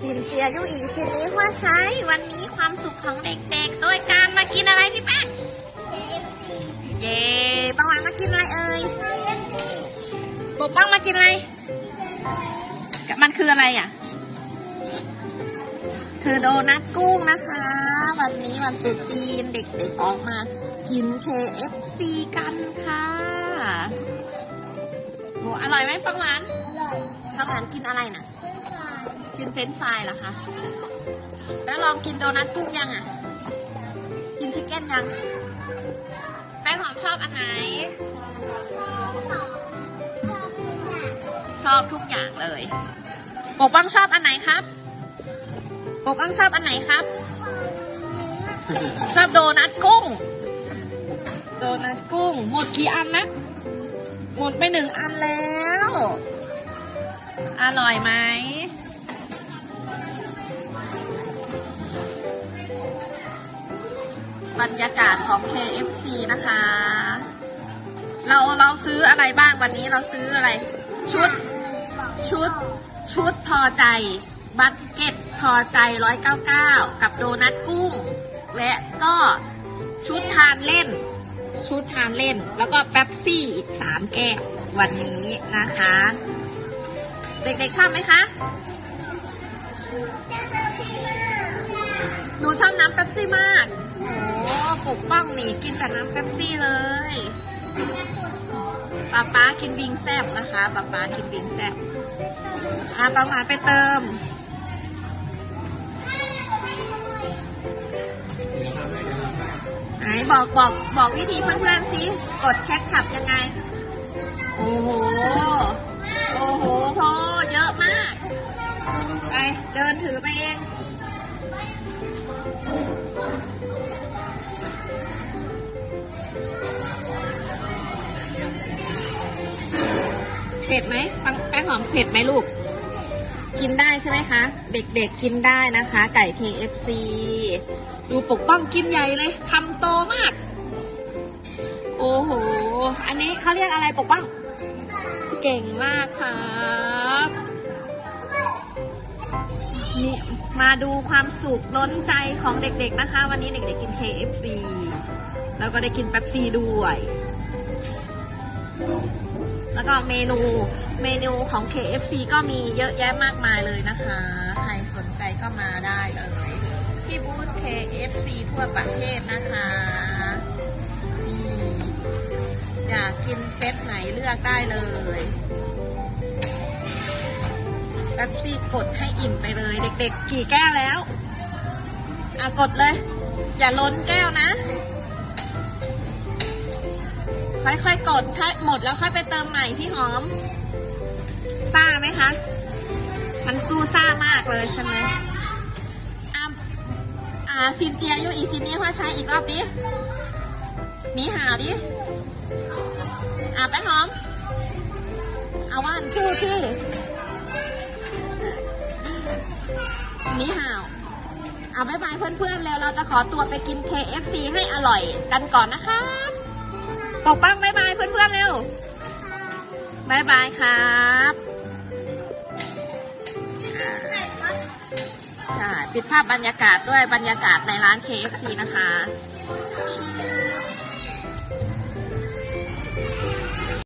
สินเจียยุอีสินนี้ว่าใช้วันนี้ความสุขของเด็กๆ โดยการมากินอะไรพี่แป้งเย้ปังหวานมากินอะไรเอ่ยปกป้องมากินอะไรมันคืออะไรอะ คือโดนัทกุ้งนะคะ วันนี้วันตรุษจีนเด็กๆออกมา กิน KFC กันค่ะโหอร่อยไหมปังหวานปังหวานกินอะไรน่ะ กินเฟรนช์ฟรายเหรอคะ แล้วลองกินโดนัทกุ้งยังอะ กินชิคเก้นยัง แป้งหอมชอบอันไหน ชอบทุกอย่างเลย ปกป้องชอบอันไหนครับ ปกป้องชอบอันไหนครับ ชอบโดนัทกุ้ง โดนัทกุ้ง หมดกี่อันนะ หมดไปหนึ่งอันแล้ว อร่อยไหม บรรยากาศของ KFC นะคะ เราเราซื้ออะไรบ้างวันนี้เราซื้ออะไร ชุด ชุด ชุดพอใจ บัตเก็ตพอใจ 199 กับโดนัทกุ้ง และก็ชุดทานเล่น ชุดทานเล่น แล้วก็แป๊บซี่อีก 3 แก้ววันนี้นะคะ เด็กๆชอบไหมคะหนูชอบน้ำเป๊ปซี่มากี้กินแต่น้ำเป๊ปซี่เลยป๊าป๊ากินวิงแซบนะคะป๊าป๊ากินวิงแซบอะปังหวานไปเติมไหนบอกบอกบอกวิธีเพื่อนๆสิ กดแคชชับยังไง โอ้โห เผ็ดไหมแป้งหอมเผ็ดไหมลูก กินได้ใช่ไหมคะ เด็กๆกินได้นะคะ ไก่ KFC ดูปกป้องกินใหญ่เลยคำโตมาก โอ้โห อันนี้เขาเรียกอะไรปกป้อง เก่งมากครับนี่มาดูความสุขล้นใจของเด็กๆนะคะ วันนี้เด็กๆกิน KFC แล้วก็ได้กินแป๊บซี่ด้วย แล้วก็เมนูเมนูของ KFC ก็มีเยอะแยะมากมายเลยนะคะ ใครสนใจก็มาได้เลยที่บูธ KFC ทั่วประเทศนะคะอยากกินเซตไหนเลือกได้เลยแป๊บซี่กดให้อิ่มไปเลย เด็กๆ กี่แก้วแล้ว อะกดเลย อย่าล้นแก้วนะ ค่อยๆกดถ้าหมดแล้วค่อยไปเติมใหม่พี่หอม ซ่าไหมคะ มันสู้ซ่ามากเลยใช่ไหมอะอ่าซินเจียอยู่อีซินนี่ว่าใช้อีกรอบดิมีหาวดิ อะแป้งหอม เอาว่านชื่อที่มีหาวเอาบายบายเพื่อนๆแล้วเราจะขอตัวไปกิน KFC ให้อร่อยกันก่อนนะคะป กป้องบายบายเพื่อนๆเร็วบายบายครับใช่ปิดภาพบรรยากาศด้วยบรรยากาศในร้าน KFC นะคะ